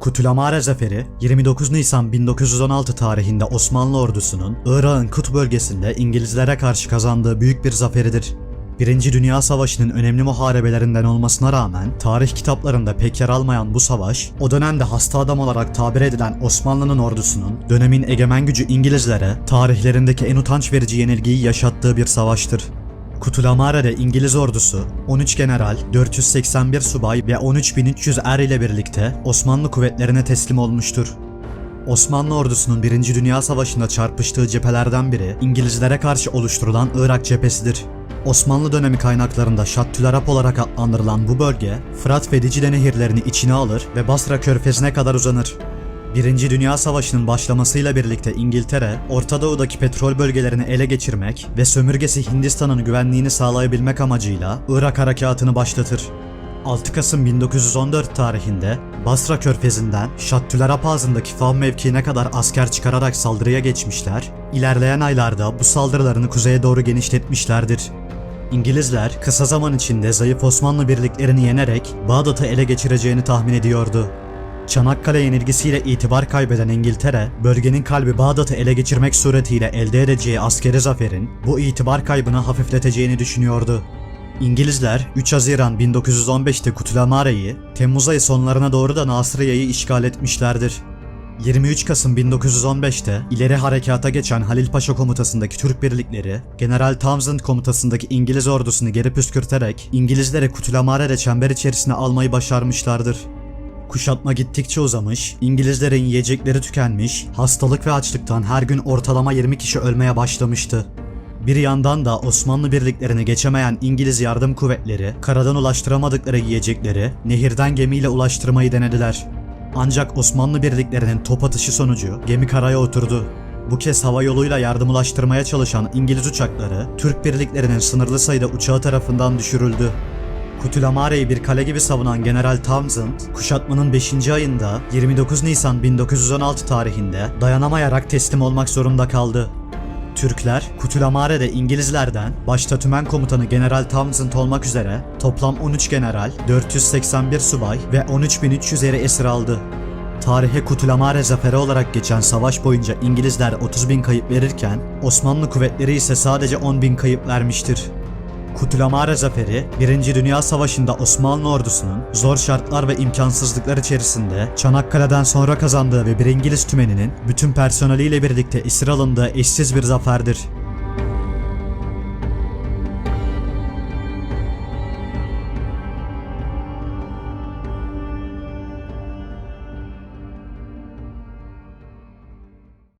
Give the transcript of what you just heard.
Kutlamare Zaferi 29 Nisan 1916 tarihinde Osmanlı ordusunun Irak'ın Kut bölgesinde İngilizlere karşı kazandığı büyük bir zaferidir. Birinci Dünya Savaşı'nın önemli muharebelerinden olmasına rağmen tarih kitaplarında pek yer almayan bu savaş, o dönemde hasta adam olarak tabir edilen Osmanlı'nın ordusunun dönemin egemen gücü İngilizlere tarihlerindeki en utanç verici yenilgiyi yaşattığı bir savaştır. Kutulamare'de İngiliz ordusu 13 general, 481 subay ve 13.300 er ile birlikte Osmanlı kuvvetlerine teslim olmuştur. Osmanlı ordusunun 1. Dünya Savaşı'nda çarpıştığı cephelerden biri İngilizlere karşı oluşturulan Irak cephesidir. Osmanlı dönemi kaynaklarında Şattülarap olarak adlandırılan bu bölge, Fırat ve Dicle nehirlerini içine alır ve Basra körfezine kadar uzanır. Birinci Dünya Savaşı'nın başlamasıyla birlikte İngiltere, Orta Doğu'daki petrol bölgelerini ele geçirmek ve sömürgesi Hindistan'ın güvenliğini sağlayabilmek amacıyla Irak harekatını başlatır. 6 Kasım 1914 tarihinde Basra körfezinden Şattülerap ağzındaki Fav mevkiine kadar asker çıkararak saldırıya geçmişler, ilerleyen aylarda bu saldırılarını kuzeye doğru genişletmişlerdir. İngilizler kısa zaman içinde zayıf Osmanlı birliklerini yenerek Bağdat'ı ele geçireceğini tahmin ediyordu. Çanakkale yenilgisiyle itibar kaybeden İngiltere, bölgenin kalbi Bağdat'ı ele geçirmek suretiyle elde edeceği askeri zaferin bu itibar kaybını hafifleteceğini düşünüyordu. İngilizler 3 Haziran 1915'te Kutulamare'yi, Temmuz ayı sonlarına doğru da Nasıriyye'yi işgal etmişlerdir. 23 Kasım 1915'te ileri harekata geçen Halil Paşa komutasındaki Türk birlikleri, General Townsend komutasındaki İngiliz ordusunu geri püskürterek İngilizleri Kutulamare'de çember içerisine almayı başarmışlardır. Kuşatma gittikçe uzamış, İngilizlerin yiyecekleri tükenmiş, hastalık ve açlıktan her gün ortalama 20 kişi ölmeye başlamıştı. Bir yandan da Osmanlı birliklerini geçemeyen İngiliz yardım kuvvetleri, karadan ulaştıramadıkları yiyecekleri nehirden gemiyle ulaştırmayı denediler. Ancak Osmanlı birliklerinin top atışı sonucu gemi karaya oturdu. Bu kez hava yoluyla yardım ulaştırmaya çalışan İngiliz uçakları, Türk birliklerinin sınırlı sayıda uçağı tarafından düşürüldü. Kutulamare'yi bir kale gibi savunan General Townsend, kuşatmanın 5. ayında 29 Nisan 1916 tarihinde dayanamayarak teslim olmak zorunda kaldı. Türkler, Kutulamare'de İngilizlerden, başta tümen komutanı General Townsend olmak üzere toplam 13 general, 481 subay ve 13.300 eri esir aldı. Tarihe Kutulamare zaferi olarak geçen savaş boyunca İngilizler 30 bin kayıp verirken Osmanlı kuvvetleri ise sadece 10 bin kayıp vermiştir. Kutlamare Zaferi, 1. Dünya Savaşı'nda Osmanlı ordusunun zor şartlar ve imkansızlıklar içerisinde Çanakkale'den sonra kazandığı ve bir İngiliz tümeninin bütün personeliyle birlikte esir alındığı eşsiz bir zaferdir.